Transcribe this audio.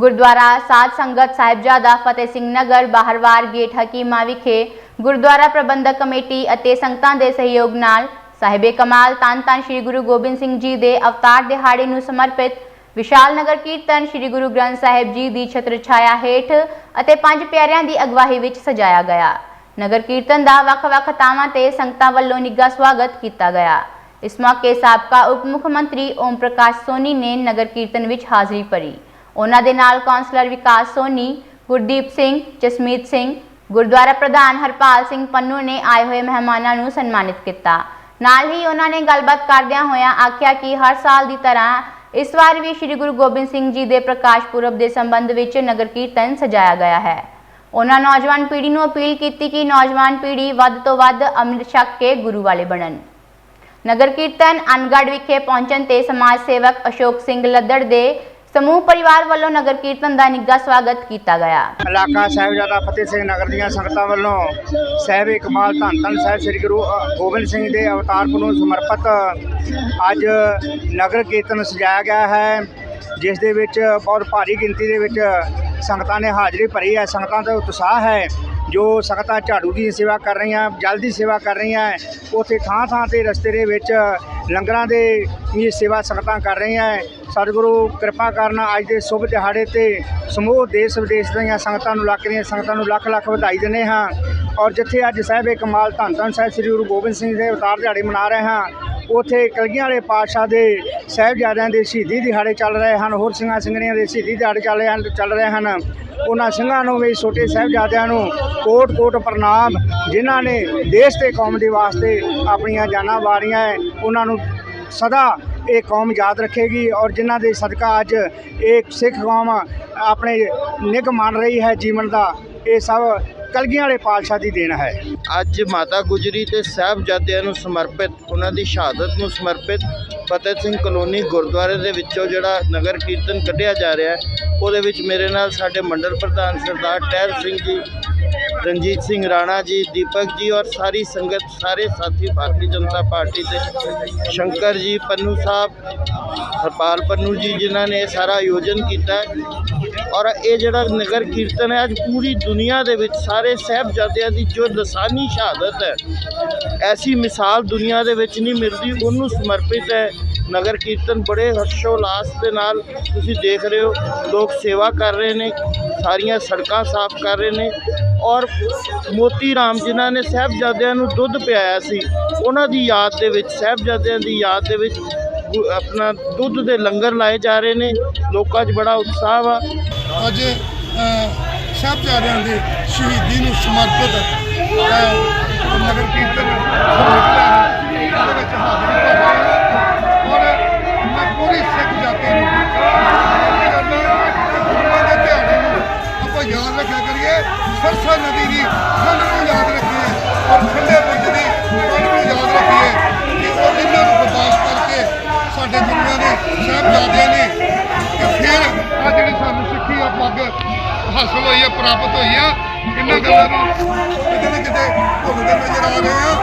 ਗੁਰਦੁਆਰਾ ਸਾਧ ਸੰਗਤ ਸਾਹਿਬਜ਼ਾਦਾ ਫਤਿਹ ਸਿੰਘ ਨਗਰ, ਬਾਹਰਵਾਰ ਗੇਟ ਹਕੀਮਾ ਵਿਖੇ ਗੁਰਦੁਆਰਾ ਪ੍ਰਬੰਧਕ ਕਮੇਟੀ ਅਤੇ ਸੰਗਤਾਂ ਦੇ ਸਹਿਯੋਗ ਨਾਲ ਸਾਹਿਬੇ ਕਮਾਲ ਤਨ ਤਨ ਸ੍ਰੀ ਗੁਰੂ ਗੋਬਿੰਦ ਸਿੰਘ ਜੀ ਦੇ ਅਵਤਾਰ ਦਿਹਾੜੇ ਨੂੰ ਸਮਰਪਿਤ ਵਿਸ਼ਾਲ ਨਗਰ ਕੀਰਤਨ ਸ੍ਰੀ ਗੁਰੂ ਗ੍ਰੰਥ ਸਾਹਿਬ ਜੀ ਦੀ ਛਤਰ ਛਾਇਆ ਹੇਠ ਅਤੇ ਪੰਜ ਪਿਆਰਿਆਂ ਦੀ ਅਗਵਾਈ ਵਿੱਚ ਸਜਾਇਆ ਗਿਆ। ਨਗਰ ਕੀਰਤਨ ਦਾ ਵੱਖ-ਵੱਖ ਥਾਵਾਂ ਤੇ ਸੰਗਤਾਂ ਵੱਲੋਂ ਨਿੱਘਾ ਸਵਾਗਤ ਕੀਤਾ ਗਿਆ। ਇਸ ਮੌਕੇ ਸਾਬਕਾ ਉਪ ਮੁੱਖ ਮੰਤਰੀ ਓਮ ਪ੍ਰਕਾਸ਼ ਸੋਨੀ ਨੇ ਨਗਰ ਕੀਰਤਨ ਵਿੱਚ ਹਾਜ਼ਰੀ ਭਰੀ। ਉਹਨਾਂ ਦੇ ਨਾਲ ਕੌਂਸਲਰ ਵਿਕਾਸ ਸੋਨੀ, ਗੁਰਦੀਪ ਸਿੰਘ, ਜਸਮੀਤ ਸਿੰਘ, ਗੁਰਦੁਆਰਾ ਪ੍ਰਧਾਨ ਹਰਪਾਲ ਸਿੰਘ ਪੰਨੂ ਨੇ ਆਏ ਹੋਏ ਮਹਿਮਾਨਾਂ ਨੂੰ ਸਨਮਾਨਿਤ ਕੀਤਾ। ਨਾਲ ਹੀ ਉਹਨਾਂ ਨੇ ਗੱਲਬਾਤ ਕਰਦਿਆਂ ਹੋਇਆਂ ਆਖਿਆ ਕਿ ਹਰ ਸਾਲ ਦੀ ਤਰ੍ਹਾਂ ਇਸ ਵਾਰ ਵੀ ਸ੍ਰੀ ਗੁਰੂ ਗੋਬਿੰਦ ਸਿੰਘ ਜੀ ਦੇ ਪ੍ਰਕਾਸ਼ ਪੁਰਬ ਦੇ ਸੰਬੰਧ ਵਿੱਚ ਨਗਰ ਕੀਰਤਨ ਸਜਾਇਆ ਗਿਆ ਹੈ। ਉਹਨਾਂ ਨੌਜਵਾਨ ਪੀੜ੍ਹੀ ਨੂੰ ਅਪੀਲ ਕੀਤੀ ਕਿ ਨੌਜਵਾਨ ਪੀੜ੍ਹੀ ਵੱਧ ਤੋਂ ਵੱਧ ਅੰਮ੍ਰਿਤ ਛਕ ਕੇ ਗੁਰੂ ਵਾਲੇ ਬਣਨ। ਨਗਰ ਕੀਰਤਨ ਅਨਗੜ ਵਿਖੇ ਪਹੁੰਚਣ ਤੇ ਸਮਾਜ ਸੇਵਕ ਅਸ਼ੋਕ ਸਿੰਘ ਲੱਦੜ ਦੇ ਸਮੂਹ ਪਰਿਵਾਰ ਵੱਲੋਂ ਨਗਰ ਕੀਰਤਨ ਦਾ ਨਿੱਘਾ ਸਵਾਗਤ ਕੀਤਾ ਗਿਆ। ਇਲਾਕਾ ਸਾਹਿਬਜ਼ਾਦਾ ਫਤਿਹ ਸਿੰਘ ਨਗਰ ਦੀਆਂ ਸੰਗਤਾਂ ਵੱਲੋਂ ਸਾਹਿਬ ਕਮਾਲ ਧੰਨ ਧੰਨ ਸਾਹਿਬ ਸ੍ਰੀ ਗੁਰੂ ਅ, ਗੋਬਿੰਦ ਸਿੰਘ ਦੇ ਅਵਤਾਰ ਨੂੰ ਸਮਰਪਿਤ ਅੱਜ ਨਗਰ ਕੀਰਤਨ ਸਜਾਇਆ ਗਿਆ ਹੈ ਜਿਸ ਦੇ ਵਿੱਚ ਬਹੁਤ ਭਾਰੀ ਗਿਣਤੀ ਦੇ ਵਿੱਚ ਸੰਗਤਾਂ ਨੇ ਹਾਜ਼ਰੀ ਭਰੀ ਹੈ। ਸੰਗਤਾਂ ਦਾ ਉਤਸ਼ਾਹ ਹੈ ਜੋ ਸੰਗਤਾਂ ਝਾੜੂ ਦੀ ਸੇਵਾ ਕਰ ਰਹੀਆਂ ਜਲ ਦੀ ਸੇਵਾ ਕਰ ਰਹੀਆਂ ਉੱਥੇ ਥਾਂ ਥਾਂ ਤੇ ਰਸਤੇ ਦੇ ਵਿੱਚ ਲੰਗਰਾਂ ਦੇ ਵੀ ਸੇਵਾ ਸੰਗਤਾਂ ਕਰ ਰਹੀਆਂ ਹੈ। ਸਤਿਗੁਰੂ ਕਿਰਪਾ ਕਰਨ ਅੱਜ ਦੇ ਸ਼ੁਭ ਦਿਹਾੜੇ ਤੇ ਸਮੂਹ ਦੇਸ਼ ਵਿਦੇਸ਼ ਦੀਆਂ ਸੰਗਤਾਂ ਨੂੰ ਲੱਖ ਦੀਆਂ ਸੰਗਤਾਂ ਨੂੰ ਲੱਖ ਲੱਖ ਵਧਾਈ ਦਿੰਦੇ ਹਾਂ ਔਰ ਜਿੱਥੇ ਅੱਜ ਸਾਹਿਬੇ ਕਮਾਲ ਧੰਨ ਧੰਨ ਸਾਹਿਬ ਸ੍ਰੀ ਗੁਰੂ ਗੋਬਿੰਦ ਸਿੰਘ ਦੇ ਅਵਤਾਰ ਦਿਹਾੜੇ ਮਨਾ ਰਹੇ ਹਾਂ, ਉਥੇ ਕਲਗੀਆਂ ਵਾਲੇ ਪਾਤਸ਼ਾਹ ਦੇ ਸਾਹਿਬਜ਼ਾਦਿਆਂ ਦੇ ਸ਼ਹੀਦੀ ਦਿਹਾੜੇ ਚੱਲ ਰਹੇ ਹਨ, ਹੋਰ ਸਿੰਘਾਂ ਸਿੰਘਣੀਆਂ ਦੇ ਸ਼ਹੀਦੀ ਦਿਹਾੜੇ ਚੱਲ ਰਹੇ ਹਨ, ਚੱਲ ਰਹੇ ਹਨ ਉਹਨਾਂ ਸਿੰਘਾਂ ਨੂੰ ਵੀ, ਛੋਟੇ ਸਾਹਿਬਜ਼ਾਦਿਆਂ ਨੂੰ ਕੋਟ ਕੋਟ ਪ੍ਰਣਾਮ, ਜਿਨ੍ਹਾਂ ਨੇ ਦੇਸ਼ ਤੇ ਕੌਮ ਦੇ ਵਾਸਤੇ ਆਪਣੀਆਂ ਜਾਨਾਂ ਵਾਰੀਆਂ ਹੈ, ਉਹਨਾਂ ਨੂੰ ਸਦਾ ਇਹ ਕੌਮ ਯਾਦ ਰੱਖੇਗੀ ਔਰ ਜਿਨ੍ਹਾਂ ਦੇ ਸਦਕਾ ਅੱਜ ਇਹ ਸਿੱਖ ਕੌਮ ਆਪਣੇ ਨਿੱਘ ਮੰਨ ਰਹੀ ਹੈ ਜੀਵਨ ਦਾ, ਇਹ ਸਭ ਕਲਗੀਆਂ ਵਾਲੇ ਪਾਤਸ਼ਾਹ ਦੀ ਦੇਣ ਹੈ। ਅੱਜ ਮਾਤਾ ਗੁਜਰੀ ਤੇ ਸਾਹਿਬਜ਼ਾਦਿਆਂ ਨੂੰ ਸਮਰਪਿਤ, ਉਹਨਾਂ ਦੀ ਸ਼ਹਾਦਤ ਨੂੰ ਸਮਰਪਿਤ ਫਤਿਹ ਸਿੰਘ ਕਲੋਨੀ ਗੁਰਦੁਆਰੇ ਦੇ ਵਿੱਚੋਂ ਜਿਹੜਾ ਨਗਰ ਕੀਰਤਨ ਕੱਢਿਆ ਜਾ ਰਿਹਾ ਹੈ, ਉਹਦੇ ਵਿੱਚ ਮੇਰੇ ਨਾਲ ਸਾਡੇ ਮੰਡਲ ਪ੍ਰਧਾਨ ਸਰਦਾਰ ਟਹਿਲ ਸਿੰਘ ਜੀ ਰਣਜੀਤ ਸਿੰਘ ਰਾਣਾ ਜੀ, ਦੀਪਕ ਜੀ ਔਰ ਸਾਰੀ ਸੰਗਤ, ਸਾਰੇ ਸਾਥੀ ਭਾਰਤੀ ਜਨਤਾ ਪਾਰਟੀ ਦੇ ਸ਼ੰਕਰ ਜੀ, ਪੰਨੂ ਸਾਹਿਬ, ਹਰਪਾਲ ਪੰਨੂ ਜੀ ਜਿਨ੍ਹਾਂ ਨੇ ਇਹ ਸਾਰਾ ਆਯੋਜਨ ਕੀਤਾ ਔਰ ਇਹ ਜਿਹੜਾ ਨਗਰ ਕੀਰਤਨ ਹੈ, ਅੱਜ ਪੂਰੀ ਦੁਨੀਆ ਦੇ ਵਿੱਚ ਸਾਰੇ ਸਾਹਿਬਜ਼ਾਦਿਆਂ ਦੀ ਜੋ ਲਸਾਨੀ ਸ਼ਹਾਦਤ ਹੈ, ਐਸੀ ਮਿਸਾਲ ਦੁਨੀਆ ਦੇ ਵਿੱਚ ਨਹੀਂ ਮਿਲਦੀ, ਉਹਨੂੰ ਸਮਰਪਿਤ ਹੈ। ਨਗਰ ਕੀਰਤਨ ਬੜੇ ਹਰਸ਼ੋਲਾਸ ਦੇ ਨਾਲ ਤੁਸੀਂ ਦੇਖ ਰਹੇ ਹੋ। ਲੋਕ ਸੇਵਾ ਕਰ ਰਹੇ ਨੇ, ਸਾਰੀਆਂ ਸੜਕਾਂ ਸਾਫ਼ ਕਰ ਰਹੇ ਨੇ ਔਰ ਮੋਤੀ ਰਾਮ ਜਿਨ੍ਹਾਂ ਨੇ ਸਾਹਿਬਜ਼ਾਦਿਆਂ ਨੂੰ ਦੁੱਧ ਪਿਆਇਆ ਸੀ, ਉਹਨਾਂ ਦੀ ਯਾਦ ਦੇ ਵਿੱਚ, ਸਾਹਿਬਜ਼ਾਦਿਆਂ ਦੀ ਯਾਦ ਦੇ ਵਿੱਚ ਆਪਣਾ ਦੁੱਧ ਦੇ ਲੰਗਰ ਲਾਏ ਜਾ ਰਹੇ ਨੇ। ਲੋਕਾਂ 'ਚ ਬੜਾ ਉਤਸ਼ਾਹ ਵਾ। ਅੱਜ ਸਾਹਿਬਜ਼ਾਦਿਆਂ ਦੀ ਸ਼ਹੀਦੀ ਨੂੰ ਸਮਰਪਿਤ ਨਗਰ ਕੀਰਤਨ ਨਿਕਲਿਆ ਉਹਦੇ ਵਿੱਚ ਹਾਜ਼ਰੀ ਭਰਨੀ ਔਰ ਮੈਂ ਪੂਰੀ ਸਿੱਖ ਜਾਤੀ ਨੂੰ ਬੇਨਤੀ ਕਰਦਾ ਕਿ ਗੁਰੂਆਂ ਦੇ ਦਿਹਾੜੇ ਨੂੰ ਆਪਾਂ ਯਾਦ ਰੱਖਿਆ ਕਰੀਏ, ਸਰਸਾ ਨਦੀ ਦੀ ਖੰਡ ਨੂੰ ਯਾਦ ਰੱਖੀਏ ਔਰ ਠੰਡੇ ਬੁਰਜ ਦੀ ਪਾਣੀ ਨੂੰ ਯਾਦ ਰੱਖੀਏ। ਕਿ ਉਹ ਇਹਨਾਂ ਨੂੰ ਬਰਦਾਸ਼ਤ ਕਰਕੇ ਸਾਡੇ ਗੁਰੂਆਂ ਨੇ, ਸਾਹਿਬਜ਼ਾਦਿਆਂ ਨੇ ਕਿ ਫਿਰ ਆ ਜਿਹੜੀ ਸਾਨੂੰ ਸਿੱਖੀ ਆ ਪੱਗ ਹਾਸਲ ਹੋਈ ਆ, ਪ੍ਰਾਪਤ ਹੋਈ ਆ, ਇਹਨਾਂ ਗੱਲਾਂ ਨੂੰ ਕਿਤੇ ਨਾ ਕਿਤੇ ਭੁੱਲਦੇ ਨਜ਼ਰ ਆ ਰਹੇ ਆ।